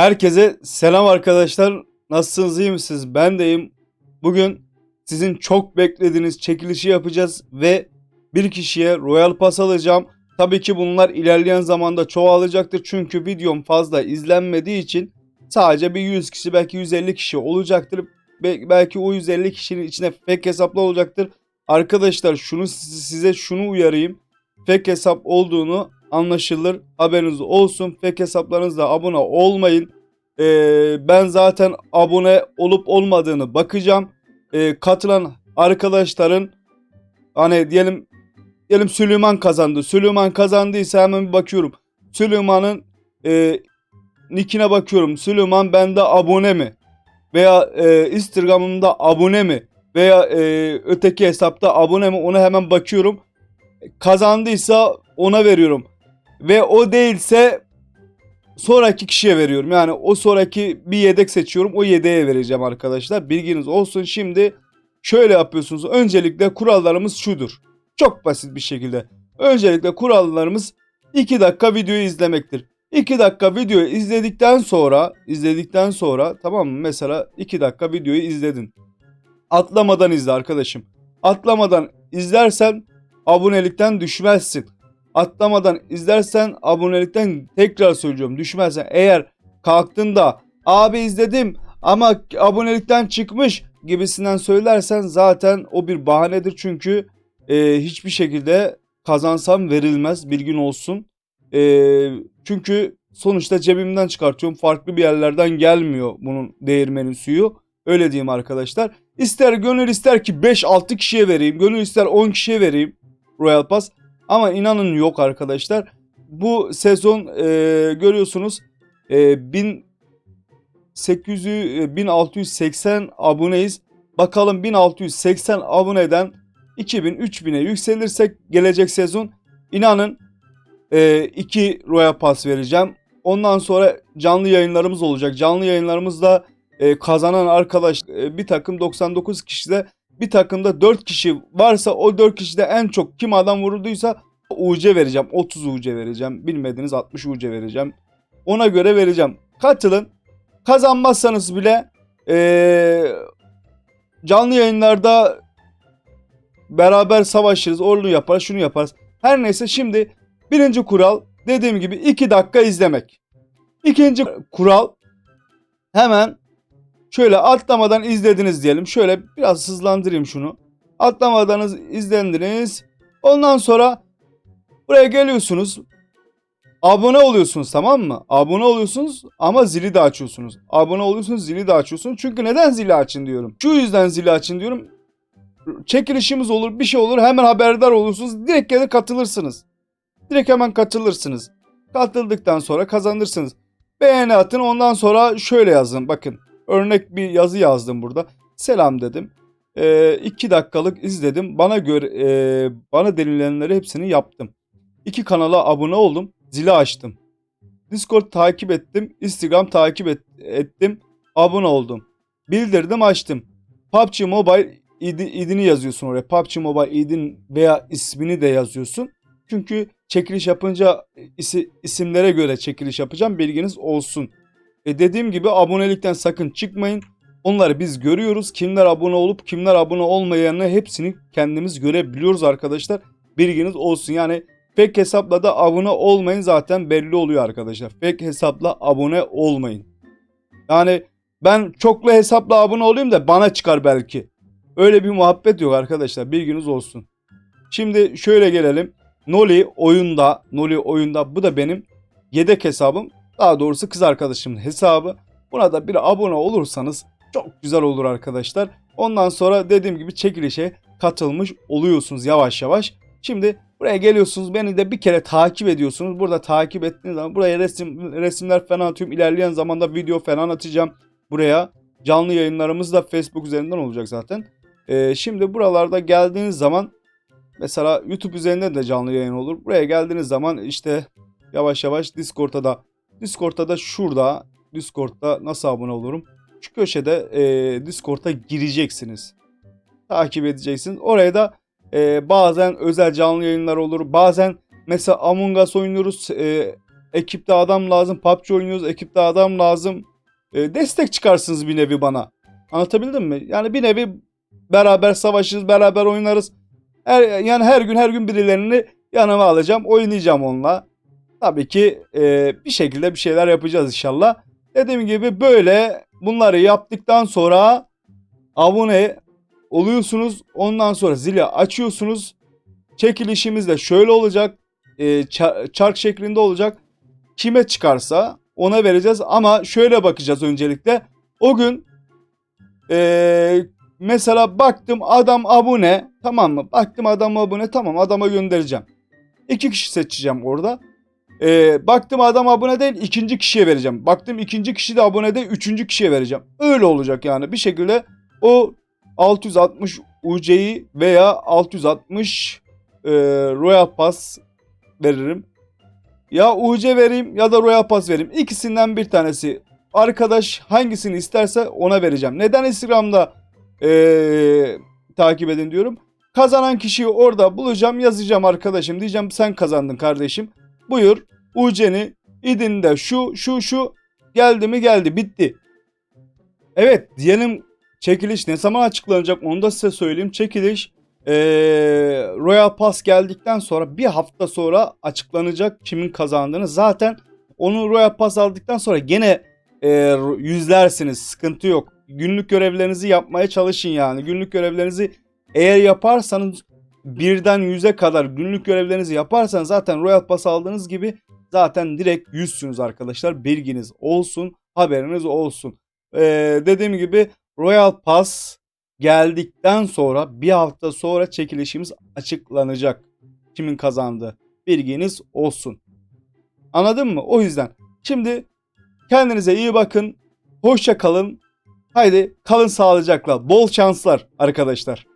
Herkese selam arkadaşlar. Nasılsınız iyi misiniz? Ben deyim. Bugün sizin çok beklediğiniz çekilişi yapacağız ve bir kişiye Royal Pass alacağım. Tabii ki bunlar ilerleyen zamanda çoğalacaktır. Çünkü videom fazla izlenmediği için sadece bir 100 kişi belki 150 kişi olacaktır. Be- belki o 150 kişinin içine fake hesaplı olacaktır. Arkadaşlar şunu size şunu uyarayım. Fake hesap olduğunu anlaşılır. Haberiniz olsun. Fake hesaplarınızla abone olmayın. Ee, ben zaten abone olup olmadığını bakacağım. Ee, katılan arkadaşların hani diyelim diyelim Süleyman kazandı. Süleyman kazandıysa hemen bir bakıyorum. Süleyman'ın e, nickine bakıyorum. Süleyman bende abone mi? Veya e, Instagram'ımda abone mi? Veya e, öteki hesapta abone mi? Ona hemen bakıyorum. Kazandıysa ona veriyorum. Ve o değilse sonraki kişiye veriyorum. Yani o sonraki bir yedek seçiyorum. O yedeğe vereceğim arkadaşlar. Bilginiz olsun. Şimdi şöyle yapıyorsunuz. Öncelikle kurallarımız şudur. Çok basit bir şekilde. Öncelikle kurallarımız 2 dakika videoyu izlemektir. 2 dakika videoyu izledikten sonra izledikten sonra tamam mı? Mesela 2 dakika videoyu izledin. Atlamadan izle arkadaşım. Atlamadan izlersen abonelikten düşmezsin. Atlamadan izlersen abonelikten tekrar söylüyorum düşmezsen. Eğer kalktığında abi izledim ama abonelikten çıkmış gibisinden söylersen zaten o bir bahanedir. Çünkü e, hiçbir şekilde kazansam verilmez bilgin olsun. E, çünkü sonuçta cebimden çıkartıyorum. Farklı bir yerlerden gelmiyor bunun değirmenin suyu. Öyle diyeyim arkadaşlar. İster gönül ister ki 5-6 kişiye vereyim. Gönül ister 10 kişiye vereyim. Royal Pass. Ama inanın yok arkadaşlar. Bu sezon e, görüyorsunuz e, 1800 e, 1680 aboneyiz. Bakalım 1680 aboneden 2000 3000'e yükselirsek gelecek sezon inanın 2 Royal Pass vereceğim. Ondan sonra canlı yayınlarımız olacak. Canlı yayınlarımızda e, kazanan arkadaş e, bir takım 99 kişide bir takımda 4 kişi varsa o 4 kişide en çok kim adam vurulduysa UC vereceğim. 30 UC vereceğim. Bilmediğiniz 60 UC vereceğim. Ona göre vereceğim. Katılın. Kazanmazsanız bile ee, canlı yayınlarda beraber savaşırız. Orlu yaparız. Şunu yaparız. Her neyse şimdi birinci kural dediğim gibi 2 dakika izlemek. İkinci kural hemen şöyle atlamadan izlediniz diyelim. Şöyle biraz hızlandırayım şunu. Atlamadan izlendiniz. Ondan sonra buraya geliyorsunuz. Abone oluyorsunuz tamam mı? Abone oluyorsunuz ama zili de açıyorsunuz. Abone oluyorsunuz zili de açıyorsunuz. Çünkü neden zili açın diyorum. Şu yüzden zili açın diyorum. Çekilişimiz olur bir şey olur hemen haberdar olursunuz. Direkt gelir katılırsınız. Direkt hemen katılırsınız. Katıldıktan sonra kazanırsınız. Beğeni atın ondan sonra şöyle yazın bakın. Örnek bir yazı yazdım burada. Selam dedim. 2 e, dakikalık izledim. Bana göre e, bana denilenleri hepsini yaptım. İki kanala abone oldum. Zili açtım. Discord takip ettim. Instagram takip et, ettim. Abone oldum. Bildirdim açtım. PUBG Mobile ID, idini yazıyorsun oraya. PUBG Mobile idin veya ismini de yazıyorsun. Çünkü çekiliş yapınca isi, isimlere göre çekiliş yapacağım. Bilginiz olsun. E dediğim gibi abonelikten sakın çıkmayın. Onları biz görüyoruz. Kimler abone olup kimler abone olmayanı hepsini kendimiz görebiliyoruz arkadaşlar. Bilginiz olsun. Yani fake hesapla da abone olmayın zaten belli oluyor arkadaşlar. Fake hesapla abone olmayın. Yani ben çoklu hesapla abone olayım da bana çıkar belki. Öyle bir muhabbet yok arkadaşlar. Bilginiz olsun. Şimdi şöyle gelelim. Noli oyunda, Noli oyunda bu da benim yedek hesabım. Daha doğrusu kız arkadaşımın hesabı. Buna da bir abone olursanız çok güzel olur arkadaşlar. Ondan sonra dediğim gibi çekilişe katılmış oluyorsunuz yavaş yavaş. Şimdi buraya geliyorsunuz beni de bir kere takip ediyorsunuz. Burada takip ettiğiniz zaman buraya resim resimler falan atıyorum. İlerleyen zamanda video falan atacağım buraya. Canlı yayınlarımız da Facebook üzerinden olacak zaten. Ee, şimdi buralarda geldiğiniz zaman mesela YouTube üzerinden de canlı yayın olur. Buraya geldiğiniz zaman işte yavaş yavaş Discord'a da Discord'da da şurada Discord'da nasıl abone olurum? Şu köşede e, Discord'a gireceksiniz. Takip edeceksiniz. Oraya da e, bazen özel canlı yayınlar olur. Bazen mesela Among Us oynuyoruz. E, Ekipte adam lazım. PUBG oynuyoruz. Ekipte adam lazım. E, destek çıkarsınız bir nevi bana. Anlatabildim mi? Yani bir nevi beraber savaşırız, beraber oynarız. Her, yani her gün her gün birilerini yanıma alacağım, oynayacağım onunla. Tabii ki e, bir şekilde bir şeyler yapacağız inşallah. Dediğim gibi böyle bunları yaptıktan sonra abone oluyorsunuz. Ondan sonra zili açıyorsunuz. Çekilişimiz de şöyle olacak. E, ça- çark şeklinde olacak. Kime çıkarsa ona vereceğiz. Ama şöyle bakacağız öncelikle. O gün e, mesela baktım adam abone tamam mı? Baktım adam abone tamam adama göndereceğim. İki kişi seçeceğim orada. Ee, baktım adam abone değil ikinci kişiye vereceğim. Baktım ikinci kişi de abone değil üçüncü kişiye vereceğim. Öyle olacak yani bir şekilde o 660 UC'yi veya 660 e, Royal Pass veririm. Ya UC vereyim ya da Royal Pass vereyim. İkisinden bir tanesi. Arkadaş hangisini isterse ona vereceğim. Neden Instagram'da e, takip edin diyorum. Kazanan kişiyi orada bulacağım yazacağım arkadaşım. Diyeceğim sen kazandın kardeşim. Buyur UC'ni idinde şu şu şu geldi mi geldi bitti. Evet diyelim çekiliş ne zaman açıklanacak onu da size söyleyeyim. Çekiliş eee, Royal Pass geldikten sonra bir hafta sonra açıklanacak kimin kazandığını. Zaten onu Royal Pass aldıktan sonra gene eee, yüzlersiniz sıkıntı yok. Günlük görevlerinizi yapmaya çalışın yani. Günlük görevlerinizi eğer yaparsanız birden yüze kadar günlük görevlerinizi yaparsanız zaten Royal Pass aldığınız gibi zaten direkt yüzsünüz arkadaşlar. Bilginiz olsun, haberiniz olsun. Ee, dediğim gibi Royal Pass geldikten sonra bir hafta sonra çekilişimiz açıklanacak. Kimin kazandığı bilginiz olsun. Anladın mı? O yüzden. Şimdi kendinize iyi bakın. Hoşça kalın. Haydi kalın sağlıcakla. Bol şanslar arkadaşlar.